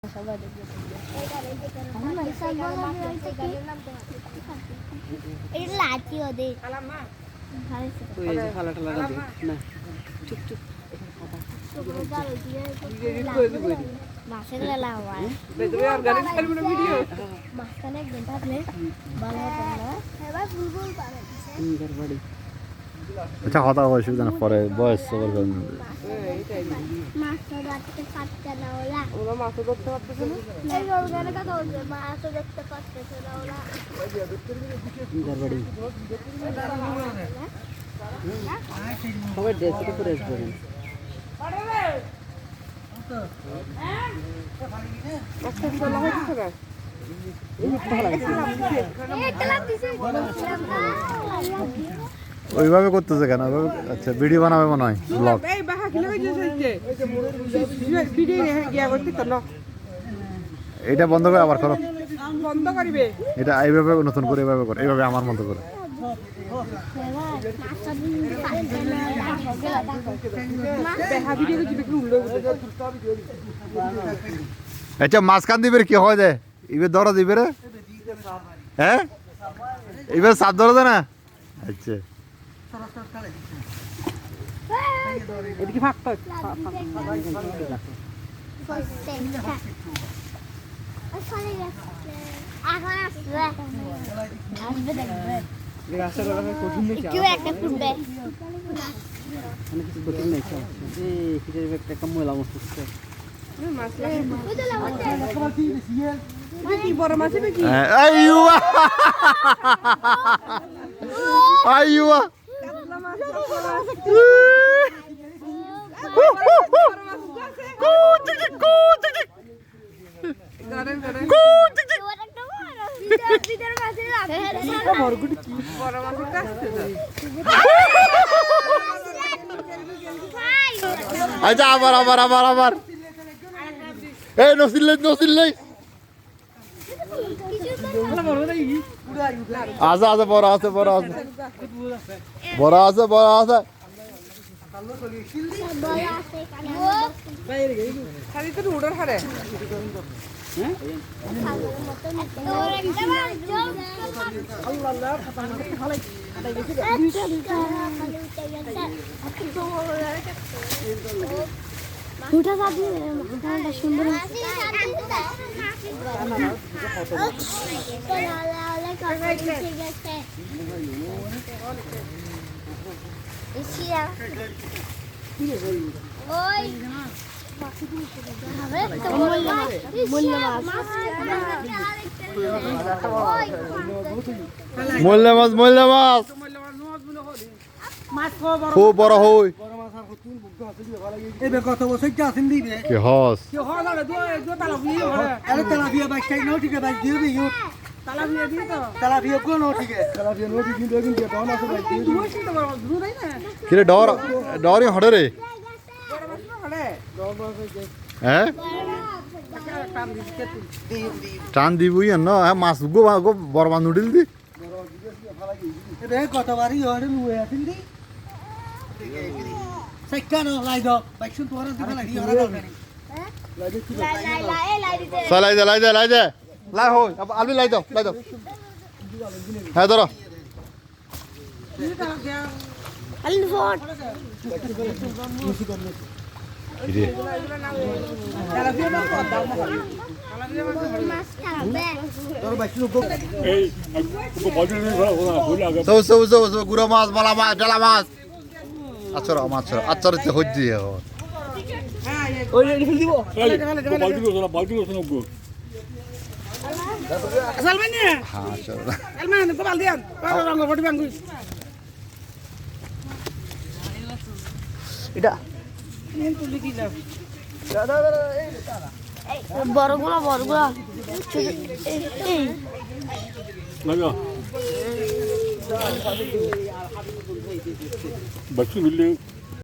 হতো আচ্ছা কথা অসুবিধা পরে বয়স কারণে এইটাই মাছ তো ধরতে পারছে না ওরা ওরা মাছও ধরতে পারতেছে না? এই গরুগানে কথা বলছে মাছ দেখতে পারতেছে না ওরা সবাই পরে ওইভাবে করতেছে কেন? আচ্ছা ভিডিও বানাবে মনে হয় ব্লগ এটা বন্ধ করে আবার করো বন্ধ করিবে এটা এইভাবে নতুন করে এইভাবে করো এইভাবে আমার মতো করে আচ্ছা মাঝখান দিবে কি হয় দে? এবার ধরা দিবে রে হ্যাঁ এবার সাপ ধরা দে না? আচ্ছা। এদিকে ফাঁকটা এখন আসবে আসবে আচ্ছা আবার আবার আবার আবার। এই নসিল্লাই নসিল্লাই আছে আছে, বড় আছে বড় আছে। বড় আছে বড় আছে। খালি তো উড়ার হারে। দুটা সাথে মাথাটা সুন্দর ওই মল্লে মাছ মল্লে মাছ খুব বড় হই। কি হস? ডর হড়ে রে। হ্যাঁ কাম টান দিবই ন? মাছ গো গো মাছ নুডিল দি। কতবারই দি। সেকানো লাই দে লাই দে লাই দে। লাই হই আলবি লাই দাও লাই দাও। হ্যাঁ ধরো। বিয়ে না কর দাও তালা বিয়ে তোর বাইক শুন গো সব সব সব সব মাছ মালা মাছ ডালা মাছ। আচ্ছা মাছ আচ্ছা হচ্ছে এখন। হ্যাঁ বাল এটা বড়গুলো বড়গুলো। এই বাচ্চা বিল্ডিং